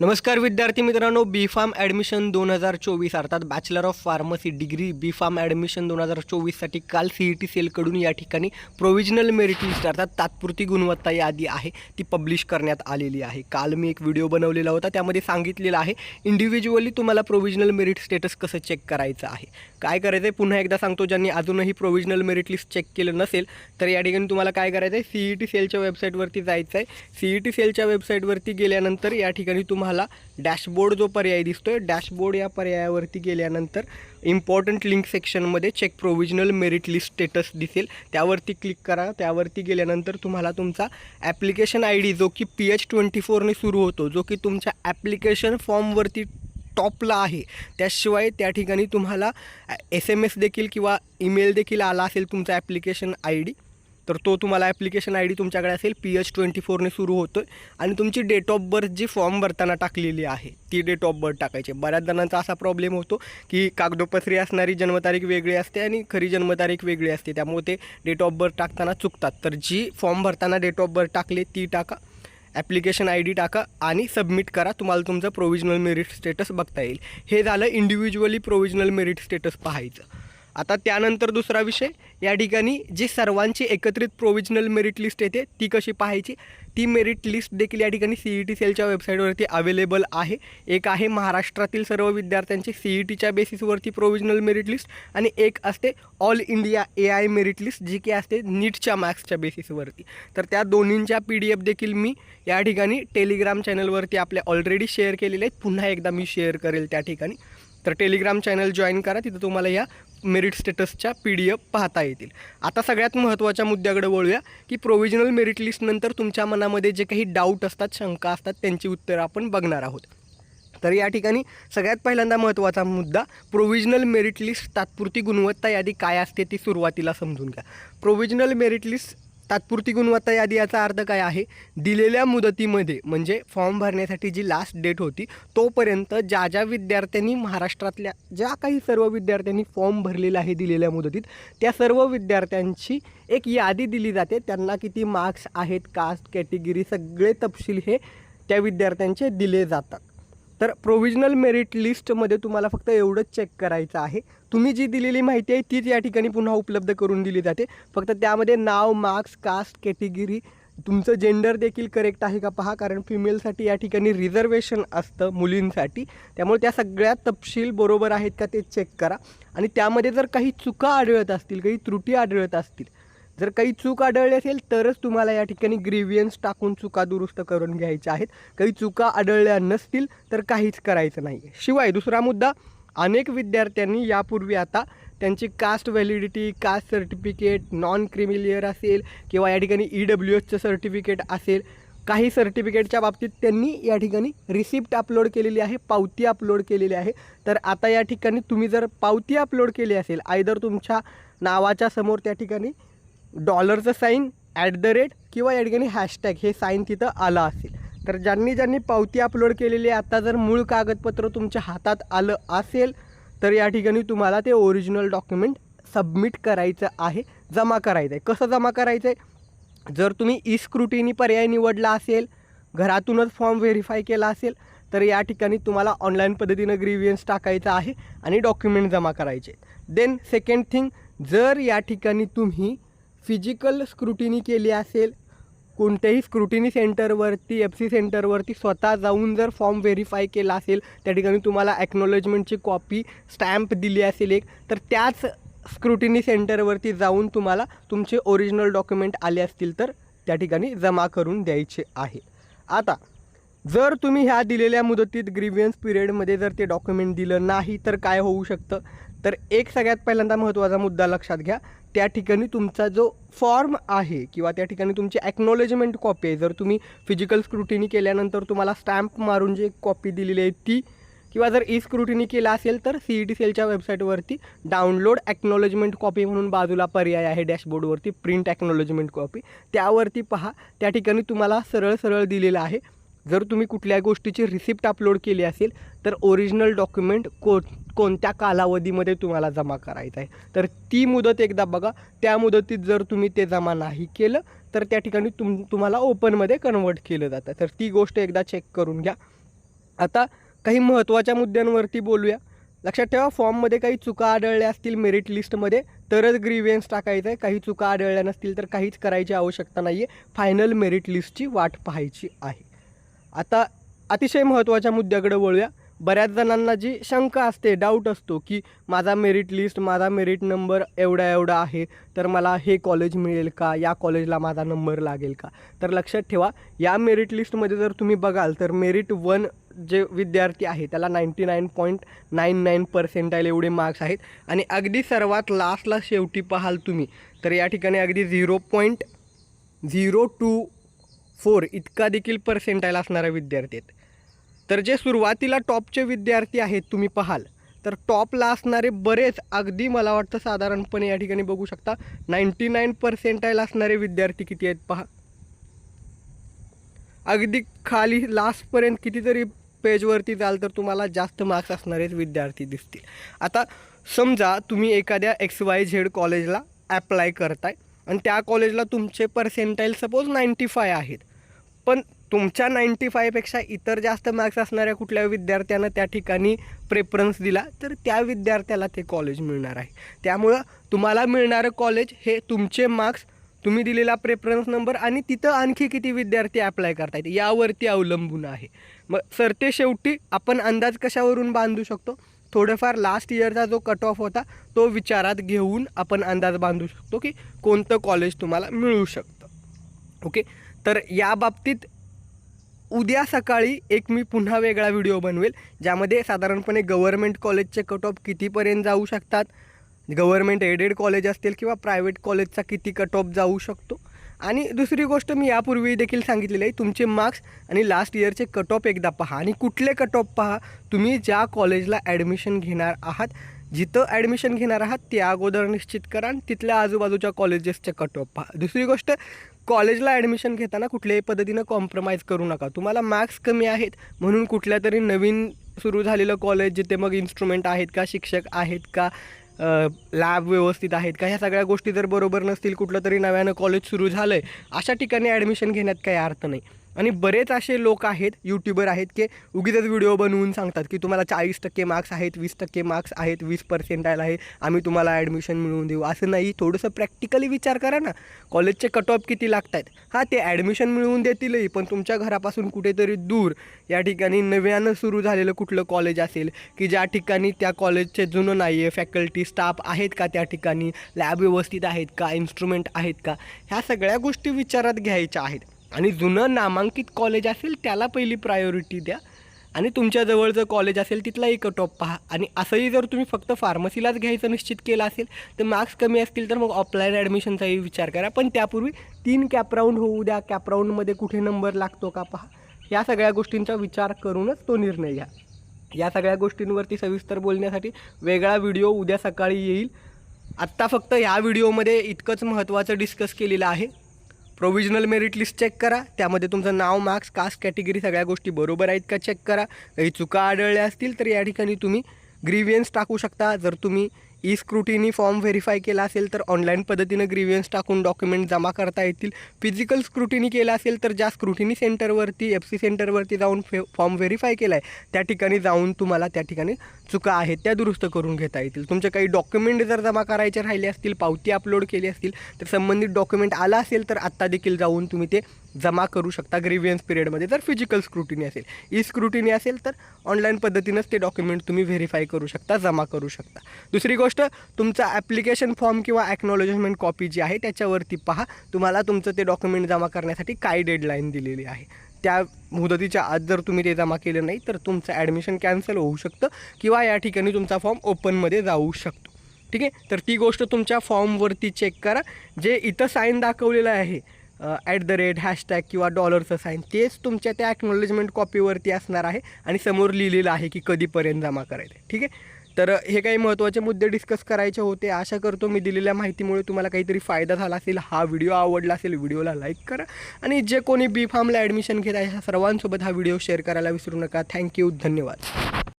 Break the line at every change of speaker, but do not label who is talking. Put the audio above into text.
नमस्कार विद्यार्थी मित्रांनो बी फार्म ॲडमिशन दोन हजार चोवीस अर्थात bachelor of pharmacy degree B pharm admission दोन हजार चोवीससाठी काल सी ई टी सेलकडून या ठिकाणी प्रोव्हिजनल मेरिट लिस्ट अर्थात तात्पुरती गुणवत्ता यादी आहे ती पब्लिश करण्यात आलेली आहे. काल मी एक व्हिडिओ बनवलेला होता त्यामध्ये सांगितलेलं आहे इंडिव्हिज्युअली तुम्हाला प्रोव्हिजनल मेरिट स्टेटस कसं चेक करायचं आहे. काय करायचं आहे पुन्हा एकदा सांगतो ज्यांनी अजूनही प्रोव्हिजनल मेरिट लिस्ट चेक केलं नसेल तर या ठिकाणी तुम्हाला काय करायचं आहे सी ई टी सेलच्या वेबसाईटवरती जायचं आहे सी ई टी सेलच्या वेबसाईटवरती गेल्यानंतर या ठिकाणी तुम्हाला तुम्हाला डॅशबोर्ड जो पर्याय दिसतो आहे डॅशबोर्ड या पर्यायावरती गेल्यानंतर इम्पॉर्टंट लिंक सेक्शनमध्ये check provisional merit list status दिसेल. त्यावरती क्लिक करा. त्यावरती गेल्यानंतर तुम्हाला तुमचा ॲप्लिकेशन आय डी जो की पी एच ट्वेंटी फोरने सुरू होतो जो की तुमच्या ॲप्लिकेशन फॉर्मवरती टॉपला आहे. त्याशिवाय त्या ठिकाणी तुम्हाला एस एम एस देखील किंवा ईमेल देखील आला असेल तुमचा ॲप्लिकेशन आय डी तर तो तुम्हाला ॲप्लिकेशन आय डी तुमच्याकडे असेल पी एच ट्वेंटी फोरने सुरू होतो आहे आणि तुमची डेट ऑफ बर्थ जी फॉर्म भरताना टाकलेली आहे ती डेट ऑफ बर्थ टाकायची. बऱ्याच जणांचा असा प्रॉब्लेम होतो की कागदोपत्री असणारी जन्मतारीख वेगळी असते आणि खरी जन्मतारीख वेगळी असते. त्यामुळे ते डेट ऑफ बर्थ टाकताना चुकतात. तर जी फॉर्म भरताना डेट ऑफ बर्थ टाकले ती टाका. ॲप्लिकेशन आय डी टाका आणि सबमिट करा. तुम्हाला तुमचं प्रोव्हिजनल मेरिट स्टेटस बघता येईल. हे झालं इंडिव्हिज्युअली प्रोव्हिजनल मेरिट स्टेटस पाहायचं. आता त्यानंतर दुसरा विषय या ठिकाणी जी सर्वांची एकत्रित प्रोविजनल मेरिट लिस्ट येते ती कशी पाहायची? ती मेरिट लिस्ट देखील या ठिकाणी सी ई टी सेलच्या वेबसाईटवरती अवेलेबल आहे. एक आहे महाराष्ट्रातील सर्व विद्यार्थ्यांची सी ई टीच्या बेसिसवरती प्रोविजनल मेरिट लिस्ट आणि एक असते all India A I merit list जी की असते नीटच्या मॅक्सच्या बेसिसवरती तर त्या दोन्हींच्या पी डी एफ देखील मी या ठिकाणी टेलिग्राम चॅनलवरती आपल्या ऑलरेडी शेअर केलेले आहेत. पुन्हा एकदा मी शेअर करेल त्या ठिकाणी. तर टेलिग्राम चॅनल जॉईन करा तिथं तुम्हाला या मेरिट स्टेटसच्या पी डी एफ पाहता येतील. आता सगळ्यात महत्त्वाच्या मुद्द्याकडे वळूया की प्रोव्हिजनल मेरिट लिस्टनंतर तुमच्या मनामध्ये जे काही डाऊट असतात शंका असतात त्यांची उत्तरं आपण बघणार आहोत. तर या ठिकाणी सगळ्यात पहिल्यांदा महत्त्वाचा मुद्दा प्रोव्हिजनल मेरिट लिस्ट तात्पुरती गुणवत्ता यादी काय असते ती सुरुवातीला समजून घ्या. प्रोव्हिजनल मेरिट लिस्ट तात्पुरती गुणवत्ता यादी याचा अर्थ काय आहे? दिलेल्या मुदतीमध्ये म्हणजे फॉर्म भरण्यासाठी जी लास्ट डेट होती तोपर्यंत ज्या ज्या विद्यार्थ्यांनी महाराष्ट्रातल्या ज्या काही सर्व विद्यार्थ्यांनी फॉर्म भरलेला आहे दिलेल्या मुदतीत त्या सर्व विद्यार्थ्यांची एक यादी दिली जाते. त्यांना किती मार्क्स आहेत कास्ट कॅटेगरी सगळे तपशील हे त्या विद्यार्थ्यांचे दिले जातात. तर प्रोव्हिजनल मेरिट लिस्टमध्ये तुम्हाला फक्त एवढंच चेक करायचं आहे. तुम्ही जी दिलेली माहिती आहे तीच या ठिकाणी पुन्हा उपलब्ध करून दिली जाते. फक्त त्यामध्ये नाव मार्क्स कास्ट कॅटेगरी तुमचं जेंडर देखील करेक्ट आहे का पहा कारण फिमेलसाठी या ठिकाणी रिझर्वेशन असतं मुलींसाठी. त्यामुळे त्या सगळ्या तपशील बरोबर आहेत का ते चेक करा. आणि त्यामध्ये जर काही चुका आढळत असतील काही त्रुटी आढळत असतील जर काही चूक आढळली असेल तरच तुम्हाला या ठिकाणी ग्रेव्हियन्स टाकून चुका दुरुस्त करून घ्यायच्या आहेत. काही चुका आढळल्या नसतील तर काहीच करायचं नाही शिवाय दुसरा मुद्दा अनेक विद्यार्थ्यांनी यापूर्वी आता त्यांची caste validity caste certificate non creamy layer असेल किंवा या ठिकाणी ई डब्ल्यू एसचं सर्टिफिकेट असेल काही सर्टिफिकेटच्या बाबतीत त्यांनी या ठिकाणी रिसिप्ट अपलोड केलेली आहे पावती अपलोड केलेली आहे. तर आता या ठिकाणी तुम्ही जर पावती अपलोड केली असेल आयदर तुमच्या नावाच्या समोर त्या ठिकाणी डॉलरचं साईन ॲट द रेट किंवा या ठिकाणी हॅशटॅग हे साईन तिथं आलं असेल. तर ज्यांनी ज्यांनी पावती अपलोड केलेली आहे आता जर मूळ कागदपत्र तुमच्या हातात आलं असेल तर या ठिकाणी तुम्हाला ते ओरिजिनल डॉक्युमेंट सबमिट करायचं आहे जमा करायचं आहे. कसं जमा करायचं आहे? जर तुम्ही ई स्क्रुटिनी पर्याय निवडला असेल घरातूनच फॉर्म व्हेरीफाय केला असेल तर या ठिकाणी तुम्हाला ऑनलाईन पद्धतीनं ग्रीवियन्स टाकायचं आहे आणि डॉक्युमेंट जमा करायचे देन सेकंड थिंग जर या ठिकाणी तुम्ही फिजिकल स्क्रुटिनी केली असेल कोणत्याही स्क्रुटिनी सेंटरवरती एफ सी सेंटरवरती स्वतः जाऊन जर फॉर्म व्हेरीफाय केला असेल त्या ठिकाणी तुम्हाला ॲक्नॉलेजमेंटची कॉपी स्टॅम्प दिली असेल एक तर त्याच स्क्रुटिनी सेंटरवरती जाऊन तुम्हाला तुमचे ओरिजिनल डॉक्युमेंट आले असतील तर त्या ठिकाणी जमा करून द्यायचे आहे. आता जर तुम्ही ह्या दिलेल्या मुदतीत ग्रीवियन्स पिरियडमध्ये जर ते डॉक्युमेंट दिलं नाही तर काय होऊ शकतं? तर एक सगळ्यात पहिल्यांदा महत्त्वाचा मुद्दा लक्षात घ्या. त्या ठिकाणी तुमचा जो फॉर्म आहे किंवा त्या ठिकाणी तुमची ॲक्नॉलेजमेंट कॉपी आहे. जर तुम्ही फिजिकल स्क्रुटिनी केल्यानंतर तुम्हाला स्टॅम्प मारून जी कॉपी दिलेली आहे ती किंवा जर ई स्क्रुटिनी केला असेल तर सी ई टी सेलच्या वेबसाईटवरती डाउनलोड ॲक्नॉलेजमेंट कॉपी म्हणून बाजूला पर्याय आहे डॅशबोर्डवरती प्रिंट ॲक्नॉलेजमेंट कॉपी त्यावरती पहा त्या ठिकाणी तुम्हाला सरळ सरळ दिलेलं आहे. जर तुम्ही कुठल्या गोष्टीची रिसिप्ट अपलोड केली असेल तर ओरिजिनल डॉक्युमेंट को कोणत्या कालावधीमध्ये तुम्हाला जमा करायचं आहे. तर ती मुदत एकदा बघा त्या मुदतीत जर तुम्ही ते जमा नाही केलं तर त्या ठिकाणी तुम तुम्हाला ओपनमध्ये कन्वर्ट केलं जातं. तर ती गोष्ट एकदा चेक करून घ्या. आता काही महत्त्वाच्या मुद्द्यांवरती बोलूया. लक्षात ठेवा फॉर्ममध्ये काही चुका आढळल्या असतील मेरिट लिस्टमध्ये तरच ग्रीवियन्स टाकायचं आहे. काही चुका आढळल्या नसतील तर काहीच करायची आवश्यकता नाही आहे फायनल मेरिट लिस्टची वाट पाहायची आहे. आता अतिशय महत्त्वाच्या मुद्द्याकडे वळूया. बऱ्याच जणांना जी शंका असते डाऊट असतो की माझा मेरिट लिस्ट माझा मेरिट नंबर एवढा एवढा आहे तर मला हे कॉलेज मिळेल का? या कॉलेजला माझा नंबर लागेल का? तर लक्षात ठेवा या मेरिट लिस्टमध्ये जर तुम्ही बघाल तर मेरिट वन जे विद्यार्थी आहे त्याला ninety nine point nine nine percentile एवढे मार्क्स आहेत. आणि अगदी सर्वात लास्टला शेवटी पाहाल तुम्ही तर या ठिकाणी अगदी zero point zero two four इतका देखील पर्सेंटाईल असणाऱ्या विद्यार्थी आहेत. तर जे सुरुवातीला टॉपचे विद्यार्थी आहेत तुम्ही पाहाल तर टॉपला असणारे बरेच अगदी मला वाटतं साधारणपणे या ठिकाणी बघू शकता नाईंटी नाईन पर्सेंटाईल असणारे विद्यार्थी किती आहेत पहा. अगदी खाली लास्टपर्यंत कितीतरी पेजवरती जाल तर तुम्हाला जास्त मार्क्स असणारेच विद्यार्थी दिसतील. आता समजा तुम्ही एखाद्या एक्स वाय झेड कॉलेजला ॲप्लाय करताय. आणि त्या कॉलेजला तुमचे पर्सेंटाईल सपोज नाईंटी फाय आहेत. पण तुमच्या नाईंटी फायपेक्षा इतर जास्त मार्क्स असणाऱ्या कुठल्या विद्यार्थ्यानं त्या ठिकाणी प्रेफरन्स दिला तर त्या विद्यार्थ्याला ते कॉलेज मिळणार आहे. त्यामुळं तुम्हाला मिळणारं कॉलेज हे तुमचे मार्क्स तुम्ही दिलेला प्रेफरन्स नंबर आणि तिथं आणखी किती विद्यार्थी अप्लाय करतायत यावरती अवलंबून आहे. मग सरते शेवटी आपण अंदाज कशावरून बांधू शकतो? थोडंफार लास्ट इयरचा जो कट ऑफ होता तो विचारात घेऊन आपण अंदाज बांधू शकतो की कोणतं कॉलेज तुम्हाला मिळू शकतं. ओके तर या बाबतीत उद्या सकाळी एक मी पुन्हा वेगळा व्हिडिओ बनवेल ज्यामध्ये साधारणपणे गव्हर्मेंट कॉलेजचे कट ऑफ कितीपर्यंत जाऊ शकतात गव्हर्मेंट एडेड कॉलेज असतील किंवा प्रायव्हेट कॉलेजचा किती कट ऑफ जाऊ शकतो. आणि दुसरी गोष्ट मी यापूर्वी देखील सांगितलेली आहे तुमचे मार्क्स आणि लास्ट इयरचे कट ऑफ एकदा पहा. आणि कुठले कट ऑफ पहा? तुम्ही ज्या कॉलेजला ॲडमिशन घेणार आहात जिथं ॲडमिशन घेणार आहात ते अगोदर निश्चित करा आणि तिथल्या आजूबाजूच्या कॉलेजेसचे कट ऑफ पहा. दुसरी गोष्ट कॉलेजला ॲडमिशन घेताना कुठल्याही पद्धतीनं कॉम्प्रोमाइज करू नका. तुम्हाला मार्क्स कमी आहेत म्हणून कुठल्या तरी नवीन सुरू झालेलं कॉलेज जिथे मग इन्स्ट्रुमेंट आहेत का शिक्षक आहेत का लॅब व्यवस्थित आहेत का? ह्या सगळ्या गोष्टी जर बरोबर नसतील कुठलं तरी नव्यानं कॉलेज सुरू झालं आहे अशा ठिकाणी ॲडमिशन घेण्यात काही अर्थ नाही. आणि बरेच असे लोक आहेत यूट्यूबर आहेत की उगीच व्हिडिओ बनवून सांगतात की तुम्हाला चाळीस टक्के मार्क्स आहेत वीस टक्के मार्क्स आहेत वीस पर्सेंटाईल आहे आम्ही तुम्हाला ॲडमिशन मिळवून देऊ. असं नाही थोडंसं प्रॅक्टिकली विचार करा ना. कॉलेजचे कट ऑफ किती लागत आहेत हां ते ॲडमिशन मिळवून देतीलही पण तुमच्या घरापासून कुठेतरी दूर. या ठिकाणी नव्यानं सुरू झालेलं कुठलं कॉलेज असेल की ज्या ठिकाणी त्या कॉलेजचे जुनं नाही आहे फॅकल्टी स्टाफ आहेत का त्या ठिकाणी? लॅब व्यवस्थित आहेत का? इन्स्ट्रुमेंट आहेत का? ह्या सगळ्या गोष्टी विचारात घ्यायच्या आहेत. आणि जुनं नामांकित कॉलेज असेल त्याला पहिली प्रायोरिटी द्या. आणि तुमच्याजवळ जर कॉलेज असेल तिथला एक टॉप पहा. आणि असंही जर तुम्ही फक्त फार्मसीलाच घ्यायचं निश्चित केलं असेल तर मार्क्स कमी असतील तर मग ऑफलाईन ॲडमिशनचाही विचार करा. पण त्यापूर्वी तीन कॅपराऊंड होऊ द्या. कॅपराऊंडमध्ये कुठे नंबर लागतो का पहा. या सगळ्या गोष्टींचा विचार करूनच तो निर्णय घ्या. या सगळ्या गोष्टींवरती सविस्तर बोलण्यासाठी वेगळा व्हिडिओ उद्या सकाळी येईल. आत्ता फक्त ह्या व्हिडिओमध्ये इतकंच महत्त्वाचं डिस्कस केलेलं आहे. प्रोविजनल मेरिट लिस्ट चेक करा. त्यामध्ये तुमचं नाव मार्क्स कास्ट कॅटेगरी सगळ्या गोष्टी बरोबर आहेत का चेक करा. काही चुका आढळल्या असतील तर या ठिकाणी तुम्ही ग्रीवियन्स टाकू शकता. जर तुम्ही ई स्क्रुटिनी फॉर्म व्हेरीफाय केला असेल तर ऑनलाईन पद्धतीनं ग्रीवियन्स टाकून डॉक्युमेंट जमा करता येतील. फिजिकल स्क्रुटिनी केला असेल तर ज्या स्क्रुटिनी सेंटरवरती एफ सी सेंटरवरती जाऊन फे फॉर्म व्हेरीफाय केला आहे त्या ठिकाणी जाऊन तुम्हाला त्या ठिकाणी चुका आहेत त्या दुरुस्त करून घेता येतील. तुमचे काही डॉक्युमेंट जर जमा करायचे राहिले असतील पावती अपलोड केली असतील तर संबंधित डॉक्युमेंट आला असेल तर आत्ता देखील जाऊन तुम्ही ते जमा करू शकता ग्रीवियन्स पिरियडमध्ये जर फिजिकल स्क्रुटिनी असेल. ई स्क्रुटिनी असेल तर ऑनलाईन पद्धतीनंच ते डॉक्युमेंट तुम्ही व्हेरीफाय करू शकता जमा करू शकता. दुसरी गोष्ट तुमचा ॲप्लिकेशन फॉर्म किंवा ॲक्नॉलेजमेंट कॉपी जी आहे त्याच्यावरती पहा. तुम्हाला तुमचं ते डॉक्युमेंट जमा करण्यासाठी काय डेडलाईन दिलेली आहे. त्या मुदतीच्या आत जर तुम्ही ते जमा केलं नाही तर तुमचं ॲडमिशन कॅन्सल होऊ शकतं किंवा या ठिकाणी तुमचा फॉर्म ओपनमध्ये जाऊ शकतो. ठीक आहे? तर ती गोष्ट तुमच्या फॉर्मवरती चेक करा. जे इथं साईन दाखवलेलं आहे ॲट द रेट हॅशटॅग किंवा डॉलरचं साईन तेच तुमच्या त्या ॲक्नॉलेजमेंट कॉपीवरती असणार आहे आणि समोर लिहिलेलं आहे की कधीपर्यंत जमा करायचं आहे ठीक आहे? तर हे काही महत्त्वाचे मुद्दे डिस्कस करायचे होते. आशा करतो मी दिलेल्या माहितीमुळे तुम्हाला काहीतरी फायदा झाला असेल. हा व्हिडिओ आवडला असेल व्हिडिओला लाईक करा. आणि जे कोणी बी फार्मला ॲडमिशन घेत आहे ह्या सर्वांसोबत हा व्हिडिओ शेअर करायला विसरू नका. थँक्यू धन्यवाद.